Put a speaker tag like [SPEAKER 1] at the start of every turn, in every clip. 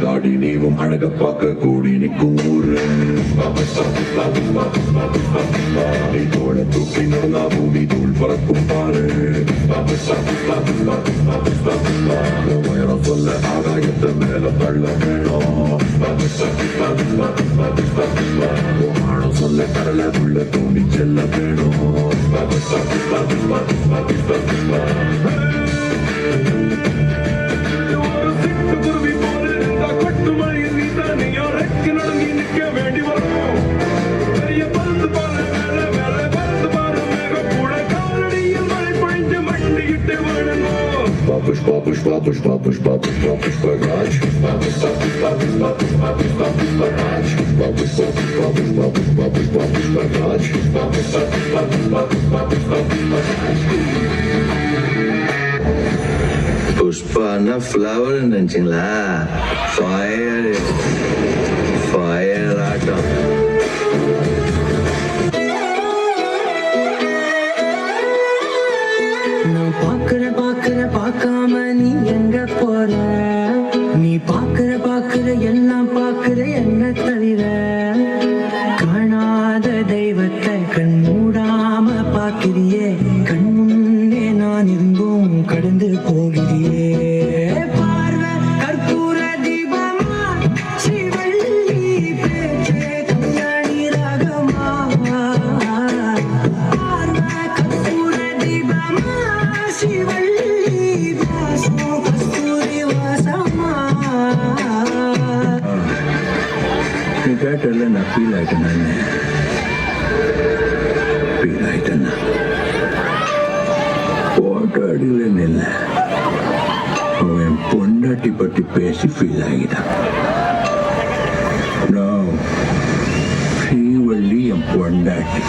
[SPEAKER 1] தாடி நீவும் அழக பார்க்க கூடி நிற்கும் ஊரு நீ தோழ தூக்கி நடந்தா பூமி தூள் பறக்கும் பாரு உயரம் சொல்ல ஆகாயத்தை மேல தள்ள வேணும் papos, papos, papos, papos, papos, papos pagados. Papos, papos, papos, papos, papos, papos pagados. Papos, papos, papos, papos, papos, papos pagados. Papos, papos, papos, papos, papos, papos pagados.
[SPEAKER 2] Puspa na flower nanjing lah. Soy
[SPEAKER 3] பார்க்கிறியே கண் முன்னே நான் இருந்தும் கடந்து போகிறியே. பார்வை கற்பூர தீபமா ஸ்ரீவள்ளி பேச்சே
[SPEAKER 4] Günaydın. ಓಡಾಡಿಲ್ಲ ನಿಲ್ಲ ಅವನ್ ಪೊಂಡಾಟಿ ಪಟ್ಟಿ ಬೇಸಿ ಫೀಲ್ ಆಗಿದ ನಾವು ಶ್ರೀವಳ್ಳಿ ಎಂ ಪೊಂಡಾಟಿ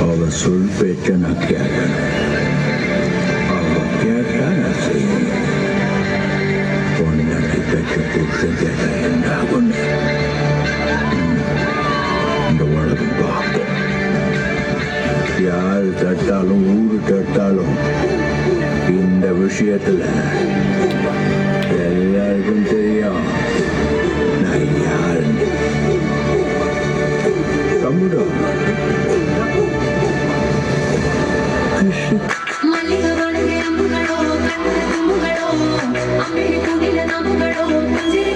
[SPEAKER 4] ಅವಳ ಸ್ವಲ್ಪ ಚೆನ್ನಾಗಿ ಆಗ ಅವಳ ಕೇಟ ಸೇರಿ ಪೊಂಡಾಟಿ ಕಟ್ಟ ಪುರುಷ ಜನ ಎಂದಾಗೊಂಡೆ கேட்டாலும் ஊரு கேட்டாலும் இந்த விஷயத்துல எல்லாருக்கும் தெரியும். நான் யாருன்னு தம்முடம்
[SPEAKER 5] மல்லிகளோட குடில நம்புகளோ பஞ்சிரி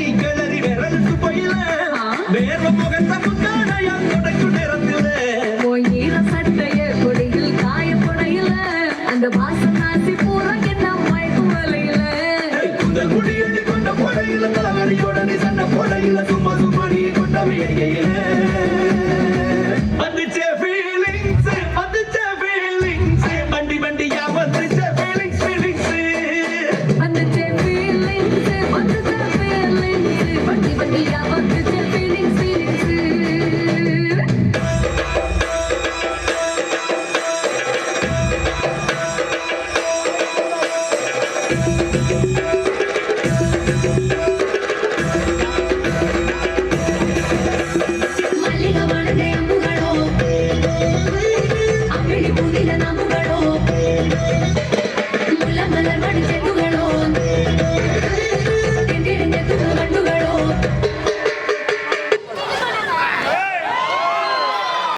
[SPEAKER 5] Thank you.